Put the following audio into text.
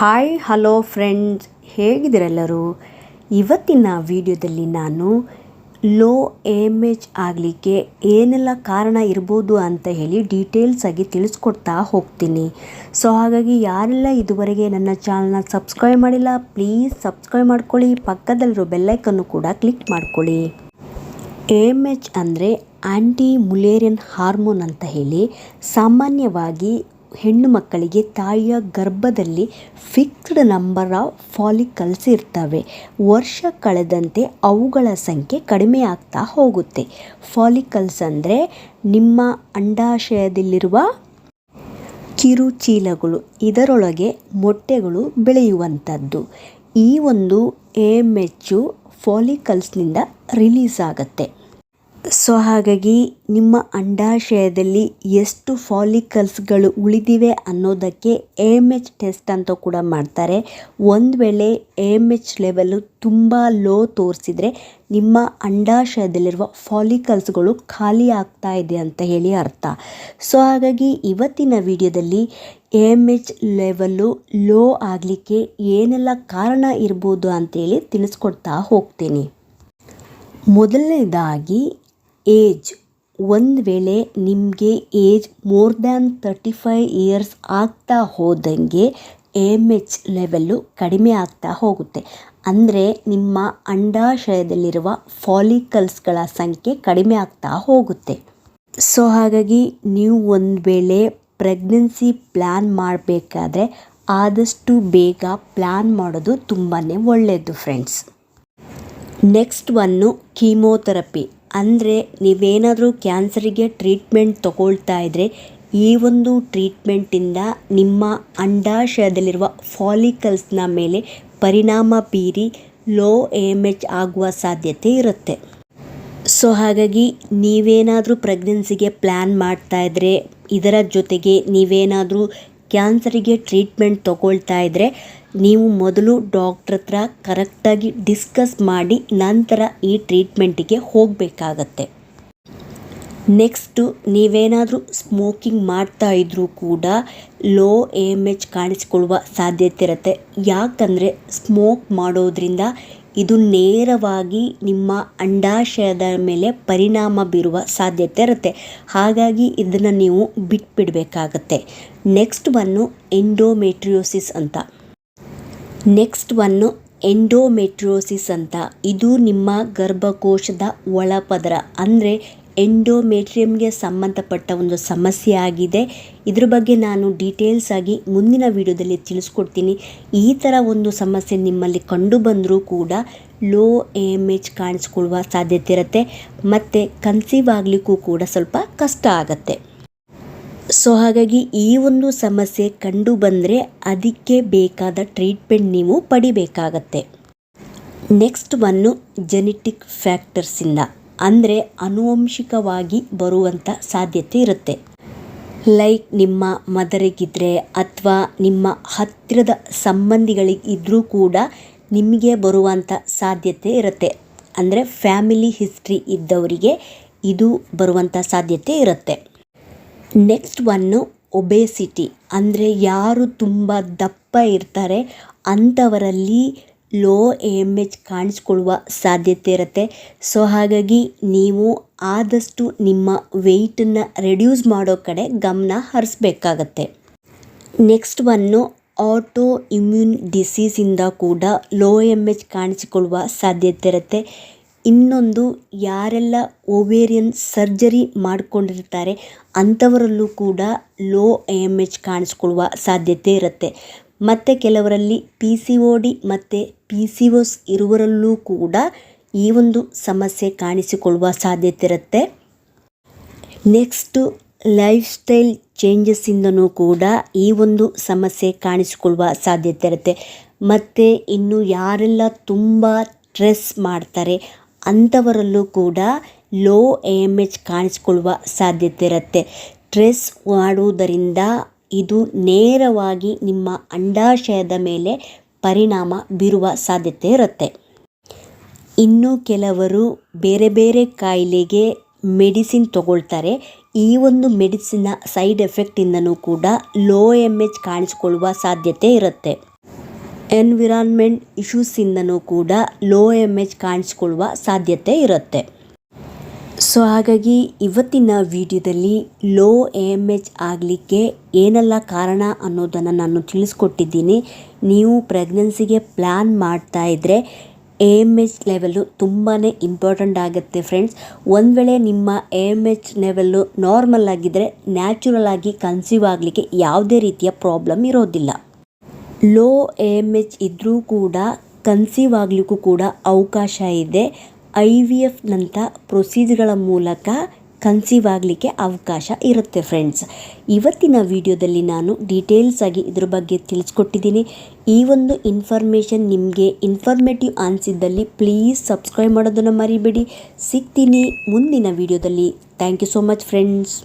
Hi hello friends ಹೇಗಿದ್ದೀರೆಲ್ಲರೂ? ಇವತ್ತಿನ ವಿಡಿಯೋದಲ್ಲಿ ನಾನು ಲೋ ಎಂ ಎಚ್ ಆಗಲಿಕ್ಕೆ ಏನೆಲ್ಲ ಕಾರಣ ಇರ್ಬೋದು ಅಂತ ಹೇಳಿ ಡೀಟೇಲ್ಸ್ ಆಗಿ ತಿಳಿಸ್ಕೊಡ್ತಾ ಹೋಗ್ತೀನಿ. ಸೊ ಹಾಗಾಗಿ ಯಾರೆಲ್ಲ ಇದುವರೆಗೆ ನನ್ನ ಚಾನಲ್ನ ಸಬ್ಸ್ಕ್ರೈಬ್ ಮಾಡಿಲ್ಲ ಪ್ಲೀಸ್ ಸಬ್ಸ್ಕ್ರೈಬ್ ಮಾಡ್ಕೊಳ್ಳಿ. ಪಕ್ಕದಲ್ಲಿರೋ ಬೆಲ್ಲೈಕನ್ನು ಕೂಡ ಕ್ಲಿಕ್ ಮಾಡ್ಕೊಳ್ಳಿ. ಎಂ ಎಚ್ ಅಂದರೆ ಆ್ಯಂಟಿ ಮುಲೇರಿಯನ್ ಹಾರ್ಮೋನ್ ಅಂತ ಹೇಳಿ ಸಾಮಾನ್ಯವಾಗಿ ಹೆಣ್ಣು ಮಕ್ಕಳಿಗೆ ತಾಯಿಯ ಗರ್ಭದಲ್ಲಿ ಫಿಕ್ಸ್ಡ್ ನಂಬರ್ ಆಫ್ ಫಾಲಿಕಲ್ಸ್ ಇರ್ತವೆ. ವರ್ಷ ಕಳೆದಂತೆ ಅವುಗಳ ಸಂಖ್ಯೆ ಕಡಿಮೆ ಆಗ್ತಾ ಹೋಗುತ್ತೆ. ಫಾಲಿಕಲ್ಸ್ ಅಂದರೆ ನಿಮ್ಮ ಅಂಡಾಶಯದಲ್ಲಿರುವ ಕಿರುಚೀಲಗಳು, ಇದರೊಳಗೆ ಮೊಟ್ಟೆಗಳು ಬೆಳೆಯುವಂಥದ್ದು. ಈ ಒಂದು ಎಂ ಎಚ್ಚು ಫಾಲಿಕಲ್ಸ್ನಿಂದ ರಿಲೀಸ್ ಆಗುತ್ತೆ. ಸೊ ಹಾಗಾಗಿ ನಿಮ್ಮ ಅಂಡಾಶಯದಲ್ಲಿ ಎಷ್ಟು ಫಾಲಿಕಲ್ಸ್ಗಳು ಉಳಿದಿವೆ ಅನ್ನೋದಕ್ಕೆ ಎಂ ಎಚ್ ಟೆಸ್ಟ್ ಅಂತ ಕೂಡ ಮಾಡ್ತಾರೆ. ಒಂದು ವೇಳೆ ಎ ಎಂ ಎಚ್ ಲೆವೆಲ್ಲು ತುಂಬ ಲೋ ತೋರಿಸಿದರೆ ನಿಮ್ಮ ಅಂಡಾಶಯದಲ್ಲಿರುವ ಫಾಲಿಕಲ್ಸ್ಗಳು ಖಾಲಿ ಆಗ್ತಾ ಇದೆ ಅಂತ ಹೇಳಿ ಅರ್ಥ. ಸೊ ಹಾಗಾಗಿ ಇವತ್ತಿನ ವಿಡಿಯೋದಲ್ಲಿ A M H level low ಆಗಲಿಕ್ಕೆ ಏನೆಲ್ಲ ಕಾರಣ ಇರ್ಬೋದು ಅಂತೇಳಿ ತಿಳಿಸ್ಕೊಡ್ತಾ ಹೋಗ್ತೀನಿ. ಮೊದಲನೇದಾಗಿ ಏಜ್. ಒಂದು ವೇಳೆ ನಿಮಗೆ age more than thirty five years ಆಗ್ತಾ ಹೋದಂಗೆ ಎಂ ಎಚ್ ಲೆವೆಲ್ಲು ಕಡಿಮೆ ಆಗ್ತಾ ಹೋಗುತ್ತೆ. ಅಂದರೆ ನಿಮ್ಮ ಅಂಡಾಶಯದಲ್ಲಿರುವ ಫಾಲಿಕಲ್ಸ್ಗಳ ಸಂಖ್ಯೆ ಕಡಿಮೆ ಆಗ್ತಾ ಹೋಗುತ್ತೆ. ಸೊ ಹಾಗಾಗಿ ನೀವು ಒಂದು ವೇಳೆ ಪ್ರೆಗ್ನೆನ್ಸಿ ಪ್ಲ್ಯಾನ್ ಮಾಡಬೇಕಾದ್ರೆ ಆದಷ್ಟು ಬೇಗ ಪ್ಲ್ಯಾನ್ ಮಾಡೋದು ತುಂಬಾ ಒಳ್ಳೆಯದು ಫ್ರೆಂಡ್ಸ್. Next one chemotherapy. ಅಂದರೆ ನೀವೇನಾದರೂ ಕ್ಯಾನ್ಸರಿಗೆ ಟ್ರೀಟ್ಮೆಂಟ್ ತಗೊಳ್ತಾ ಇದ್ದರೆ ಈ ಒಂದು ಟ್ರೀಟ್ಮೆಂಟಿಂದ ನಿಮ್ಮ ಅಂಡಾಶಯದಲ್ಲಿರುವ ಫಾಲಿಕಲ್ಸ್ನ ಮೇಲೆ ಪರಿಣಾಮ ಬೀರಿ ಲೋ ಎಂ ಎಚ್ ಆಗುವ ಸಾಧ್ಯತೆ ಇರುತ್ತೆ. ಸೊ ಹಾಗಾಗಿ ನೀವೇನಾದರೂ ಪ್ರೆಗ್ನೆನ್ಸಿಗೆ ಪ್ಲ್ಯಾನ್ ಮಾಡ್ತಾ ಇದ್ದರೆ ಇದರ ಜೊತೆಗೆ ನೀವೇನಾದರೂ ಕ್ಯಾನ್ಸರಿಗೆ ಟ್ರೀಟ್ಮೆಂಟ್ ತಗೊಳ್ತಾ ಇದ್ದರೆ ನೀವು ಮೊದಲು ಡಾಕ್ಟ್ರ್ ಹತ್ರ ಕರೆಕ್ಟಾಗಿ ಡಿಸ್ಕಸ್ ಮಾಡಿ ನಂತರ ಈ ಟ್ರೀಟ್ಮೆಂಟಿಗೆ ಹೋಗಬೇಕಾಗತ್ತೆ. ನೆಕ್ಸ್ಟು ನೀವೇನಾದರೂ ಸ್ಮೋಕಿಂಗ್ ಮಾಡ್ತಾ ಇದ್ದರೂ ಕೂಡ ಲೋ ಎಂ ಎಚ್ ಕಾಣಿಸಿಕೊಳ್ಳುವ ಸಾಧ್ಯತೆ ಇರುತ್ತೆ. ಯಾಕಂದರೆ ಸ್ಮೋಕ್ ಮಾಡೋದ್ರಿಂದ ಇದು ನೇರವಾಗಿ ನಿಮ್ಮ ಅಂಡಾಶಯದ ಮೇಲೆ ಪರಿಣಾಮ ಬೀರುವ ಸಾಧ್ಯತೆ ಇರುತ್ತೆ. ಹಾಗಾಗಿ ಇದನ್ನು ನೀವು ಬಿಟ್ಬಿಡಬೇಕಾಗತ್ತೆ. ನೆಕ್ಸ್ಟ್ ಬನ್ನು ಎಂಡೋಮೆಟ್ರಿಯೋಸಿಸ್ ಅಂತ. ನೆಕ್ಸ್ಟ್ ಒನ್ನು ಎಂಡೋಮೆಟ್ರೋಸಿಸ್ ಅಂತ. ಇದು ನಿಮ್ಮ ಗರ್ಭಕೋಶದ ಒಳಪದರ, ಅಂದರೆ ಎಂಡೋಮೆಟ್ರಿಯಮ್ಗೆ ಸಂಬಂಧಪಟ್ಟ ಒಂದು ಸಮಸ್ಯೆ ಆಗಿದೆ. ಇದ್ರ ಬಗ್ಗೆ ನಾನು ಡೀಟೇಲ್ಸ್ ಆಗಿ ಮುಂದಿನ ವಿಡಿಯೋದಲ್ಲಿ ತಿಳಿಸ್ಕೊಡ್ತೀನಿ. ಈ ಥರ ಒಂದು ಸಮಸ್ಯೆ ನಿಮ್ಮಲ್ಲಿ ಕಂಡು ಬಂದರೂ ಕೂಡ ಲೋ ಎಂ ಎಚ್ ಕಾಣಿಸ್ಕೊಳ್ಳುವ ಸಾಧ್ಯತೆ ಇರುತ್ತೆ. ಮತ್ತು ಕನ್ಸೀವ್ ಆಗಲಿಕ್ಕೂ ಕೂಡ ಸ್ವಲ್ಪ ಕಷ್ಟ ಆಗುತ್ತೆ. ಸೊ ಹಾಗಾಗಿ ಈ ಒಂದು ಸಮಸ್ಯೆ ಕಂಡು ಬಂದರೆ ಅದಕ್ಕೆ ಬೇಕಾದ ಟ್ರೀಟ್ಮೆಂಟ್ ನೀವು ಪಡಿಬೇಕಾಗತ್ತೆ. ನೆಕ್ಸ್ಟ್ ಒನ್ನು ಜೆನೆಟಿಕ್ ಫ್ಯಾಕ್ಟರ್ಸಿಂದ ಅಂದರೆ ಅನುವಂಶಿಕವಾಗಿ ಬರುವಂಥ ಸಾಧ್ಯತೆ ಇರುತ್ತೆ. ಲೈಕ್ ನಿಮ್ಮ ಮದರಿಗಿದ್ರೆ ಅಥವಾ ನಿಮ್ಮ ಹತ್ತಿರದ ಸಂಬಂಧಿಗಳಿಗೆ ಇದ್ದರೂ ಕೂಡ ನಿಮಗೆ ಬರುವಂಥ ಸಾಧ್ಯತೆ ಇರುತ್ತೆ. ಅಂದರೆ ಫ್ಯಾಮಿಲಿ ಹಿಸ್ಟ್ರಿ ಇದ್ದವರಿಗೆ ಇದು ಬರುವಂಥ ಸಾಧ್ಯತೆ ಇರುತ್ತೆ. ನೆಕ್ಸ್ಟ್ ಒನ್ನು ಒಬೇಸಿಟಿ ಅಂದರೆ ಯಾರು ತುಂಬ ದಪ್ಪ ಇರ್ತಾರೆ ಅಂಥವರಲ್ಲಿ ಲೋ ಎಂ ಎಚ್ ಕಾಣಿಸ್ಕೊಳ್ಳುವ ಸಾಧ್ಯತೆ ಇರುತ್ತೆ. ಸೊ ಹಾಗಾಗಿ ನೀವು ಆದಷ್ಟು ನಿಮ್ಮ ವೆಯ್ಟನ್ನು ರೆಡ್ಯೂಸ್ ಮಾಡೋ ಕಡೆ ಗಮನ ಹರಿಸ್ಬೇಕಾಗತ್ತೆ. ನೆಕ್ಸ್ಟ್ ಒನ್ನು ಆಟೋ ಇಮ್ಯೂನ್ ಡಿಸೀಸಿಂದ ಕೂಡ ಲೋ ಎಂ ಎಚ್ ಕಾಣಿಸಿಕೊಳ್ಳುವ ಸಾಧ್ಯತೆ ಇರುತ್ತೆ. ಇನ್ನೊಂದು ಯಾರೆಲ್ಲ ಓವೇರಿಯನ್ ಸರ್ಜರಿ ಮಾಡಿಕೊಂಡಿರ್ತಾರೆ, ಅಂಥವರಲ್ಲೂ ಕೂಡ ಲೋ ಎಂ ಎಚ್ ಕಾಣಿಸ್ಕೊಳ್ಳುವ ಸಾಧ್ಯತೆ ಇರುತ್ತೆ. ಮತ್ತು ಕೆಲವರಲ್ಲಿ ಪಿ ಸಿ ಓ ಡಿ ಮತ್ತು ಪಿ ಸಿ ಓಸ್ ಇರುವರಲ್ಲೂ ಕೂಡ ಈ ಒಂದು ಸಮಸ್ಯೆ ಕಾಣಿಸಿಕೊಳ್ಳುವ ಸಾಧ್ಯತೆ ಇರುತ್ತೆ. ನೆಕ್ಸ್ಟು ಲೈಫ್ ಸ್ಟೈಲ್ ಚೇಂಜಸ್ಸಿಂದನೂ ಕೂಡ ಈ ಒಂದು ಸಮಸ್ಯೆ ಕಾಣಿಸಿಕೊಳ್ಳುವ ಸಾಧ್ಯತೆ ಇರುತ್ತೆ. ಮತ್ತು ಇನ್ನು ಯಾರೆಲ್ಲ ತುಂಬ ಸ್ಟ್ರೆಸ್ ಮಾಡ್ತಾರೆ ಅಂಥವರಲ್ಲೂ ಕೂಡ ಲೋ ಎಂ ಎಚ್ ಕಾಣಿಸ್ಕೊಳ್ಳುವ ಸಾಧ್ಯತೆ ಇರುತ್ತೆ. ಸ್ಟ್ರೆಸ್ ಮಾಡುವುದರಿಂದ ಇದು ನೇರವಾಗಿ ನಿಮ್ಮ ಅಂಡಾಶಯದ ಮೇಲೆ ಪರಿಣಾಮ ಬೀರುವ ಸಾಧ್ಯತೆ ಇರುತ್ತೆ. ಇನ್ನು ಕೆಲವರು ಬೇರೆ ಬೇರೆ ಕಾಯಿಲೆಗೆ ಮೆಡಿಸಿನ್ ತಗೊಳ್ತಾರೆ. ಈ ಒಂದು ಮೆಡಿಸಿನ್ನ ಸೈಡ್ ಎಫೆಕ್ಟಿಂದನೂ ಕೂಡ ಲೋ ಎಂ ಎಚ್ ಕಾಣಿಸ್ಕೊಳ್ಳುವ ಸಾಧ್ಯತೆ ಇರುತ್ತೆ. ಎನ್ವಿರಾನ್ಮೆಂಟ್ ಇಶ್ಯೂಸಿಂದನೂ ಕೂಡ ಲೋ ಎಂ ಎಚ್ ಕಾಣಿಸ್ಕೊಳ್ಳುವ ಸಾಧ್ಯತೆ ಇರುತ್ತೆ. ಸೊ ಹಾಗಾಗಿ ಇವತ್ತಿನ ವಿಡಿಯೋದಲ್ಲಿ ಲೋ ಎಂ ಎಚ್ ಆಗಲಿಕ್ಕೆ ಏನೆಲ್ಲ ಕಾರಣ ಅನ್ನೋದನ್ನು ನಾನು ತಿಳಿಸ್ಕೊಟ್ಟಿದ್ದೀನಿ. ನೀವು ಪ್ರೆಗ್ನೆನ್ಸಿಗೆ ಪ್ಲ್ಯಾನ್ ಮಾಡ್ತಾ ಇದ್ದರೆ ಎ ಎಂ ಎಚ್ ಲೆವೆಲ್ಲು ತುಂಬಾ ಇಂಪಾರ್ಟೆಂಟ್ ಆಗುತ್ತೆ ಫ್ರೆಂಡ್ಸ್. ಒಂದು ವೇಳೆ ನಿಮ್ಮ A M H level normal ಆಗಿದ್ದರೆ ನ್ಯಾಚುರಲ್ ಆಗಿ ಕನ್ಸೀವ್ ಆಗಲಿಕ್ಕೆ ಯಾವುದೇ ರೀತಿಯ ಪ್ರಾಬ್ಲಮ್ ಇರೋದಿಲ್ಲ. ಲೋ ಎ ಎಂ ಎಚ್ ಇದ್ದರೂ ಕೂಡ ಕನ್ಸೀವ್ ಆಗಲಿಕ್ಕೂ ಕೂಡ ಅವಕಾಶ ಇದೆ. ಐ ವಿ ಎಫ್ನಂಥ ಪ್ರೊಸೀಜರ್ಗಳ ಮೂಲಕ ಕನ್ಸೀವ್ ಆಗಲಿಕ್ಕೆ ಅವಕಾಶ ಇರುತ್ತೆ ಫ್ರೆಂಡ್ಸ್. ಇವತ್ತಿನ ವಿಡಿಯೋದಲ್ಲಿ ನಾನು ಡೀಟೇಲ್ಸ್ ಆಗಿ ಇದ್ರ ಬಗ್ಗೆ ತಿಳಿಸ್ಕೊಟ್ಟಿದ್ದೀನಿ. ಈ ಒಂದು ಇನ್ಫಾರ್ಮೇಷನ್ ನಿಮಗೆ ಇನ್ಫಾರ್ಮೇಟಿವ್ ಅನಿಸಿದ್ದಲ್ಲಿ ಪ್ಲೀಸ್ ಸಬ್ಸ್ಕ್ರೈಬ್ ಮಾಡೋದನ್ನು ಮರಿಬೇಡಿ. ಸಿಗ್ತೀನಿ ಮುಂದಿನ ವಿಡಿಯೋದಲ್ಲಿ. Thank you so much friends.